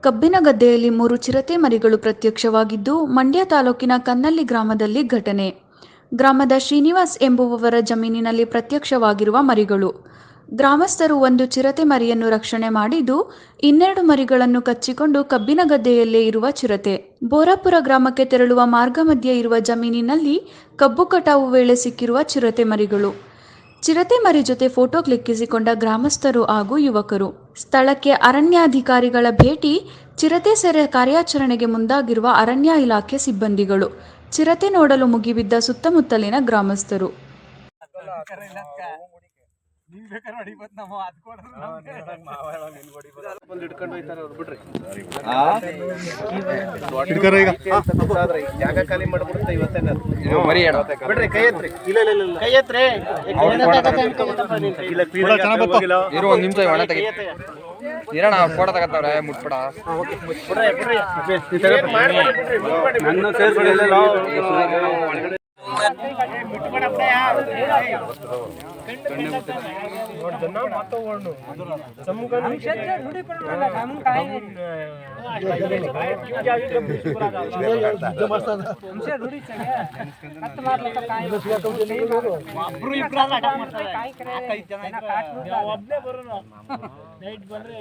ಕಬ್ಬಿನ ಗದ್ದೆಯಲ್ಲಿ ಮೂರು ಚಿರತೆ ಮರಿಗಳು ಪ್ರತ್ಯಕ್ಷವಾಗಿದ್ದು, ಮಂಡ್ಯ ತಾಲೂಕಿನ ಕನ್ನಲ್ಲಿ ಗ್ರಾಮದಲ್ಲಿ ಘಟನೆ. ಗ್ರಾಮದ ಶ್ರೀನಿವಾಸ್ ಎಂಬುವವರ ಜಮೀನಿನಲ್ಲಿ ಪ್ರತ್ಯಕ್ಷವಾಗಿರುವ ಮರಿಗಳು. ಗ್ರಾಮಸ್ಥರು ಒಂದು ಚಿರತೆ ಮರಿಯನ್ನು ರಕ್ಷಣೆ ಮಾಡಿದ್ದು, ಇನ್ನೆರಡು ಮರಿಗಳನ್ನು ಕಚ್ಚಿಕೊಂಡು ಕಬ್ಬಿನ ಗದ್ದೆಯಲ್ಲೇ ಇರುವ ಚಿರತೆ. ಬೋರಾಪುರ ಗ್ರಾಮಕ್ಕೆ ತೆರಳುವ ಮಾರ್ಗ ಮಧ್ಯೆ ಇರುವ ಜಮೀನಿನಲ್ಲಿ ಕಬ್ಬು ಕಟಾವು ವೇಳೆ ಸಿಕ್ಕಿರುವ ಚಿರತೆ ಮರಿಗಳು. ಚಿರತೆ ಮರಿ ಜೊತೆ ಫೋಟೋ ಕ್ಲಿಕ್ಕಿಸಿಕೊಂಡ ಗ್ರಾಮಸ್ಥರು ಹಾಗೂ ಯುವಕರು. ಸ್ಥಳಕ್ಕೆ ಅರಣ್ಯಾಧಿಕಾರಿಗಳ ಭೇಟಿ, ಚಿರತೆ ಸೆರೆ ಕಾರ್ಯಾಚರಣೆಗೆ ಮುಂದಾಗಿರುವ ಅರಣ್ಯ ಇಲಾಖೆ ಸಿಬ್ಬಂದಿಗಳು. ಚಿರತೆ ನೋಡಲು ಮುಗಿಬಿದ್ದ ಸುತ್ತಮುತ್ತಲಿನ ಗ್ರಾಮಸ್ಥರು. ನೀವ್ ಬೇಕಾದ್ರೆ ಹೊಡಿಬೋದು ನಾವು ಅದ್ ಕೊಡ್ರಿ ನಮ್ಗೆ. ಬಂದು ಹಿಡ್ಕೊಂಡು ಹೋಯ್ತಾರೆ ಅವ್ರು ಬಿಡ್ರಿ. ಹಿಡ್ಕರ ಈಗ ಆದ್ರೆ ಜಾಗ ಖಾಲಿ ಮಾಡ್ಬಿಡುತ್ತೆ ಇವತ್ತೇನ ಮರಿ ಹೇಳು. ಬಿಡ್ರಿ ಕೈ ಎತ್ರಿ. ಇಲ್ಲ ಇಲ್ಲ ಇಲ್ಲ ಕೈ ಎತ್ರಿ. ಇಲ್ಲ ಕೂಡ ಚೆನ್ನಾಗ್ ಬಂತು. ಇರು ಒಂದ್ ನಿಮಿಷ ಒಣ ತೆಗಿ. ಇರೋಣ ಫೋಟೋ ತಗತ್ತವ್ರೆ ಮುಟ್ಬಿಡ? ನನ್ನ ಒಬ್ನೇ ಬರೋನು ನೈಟ್ ಬಂದ್ರೆ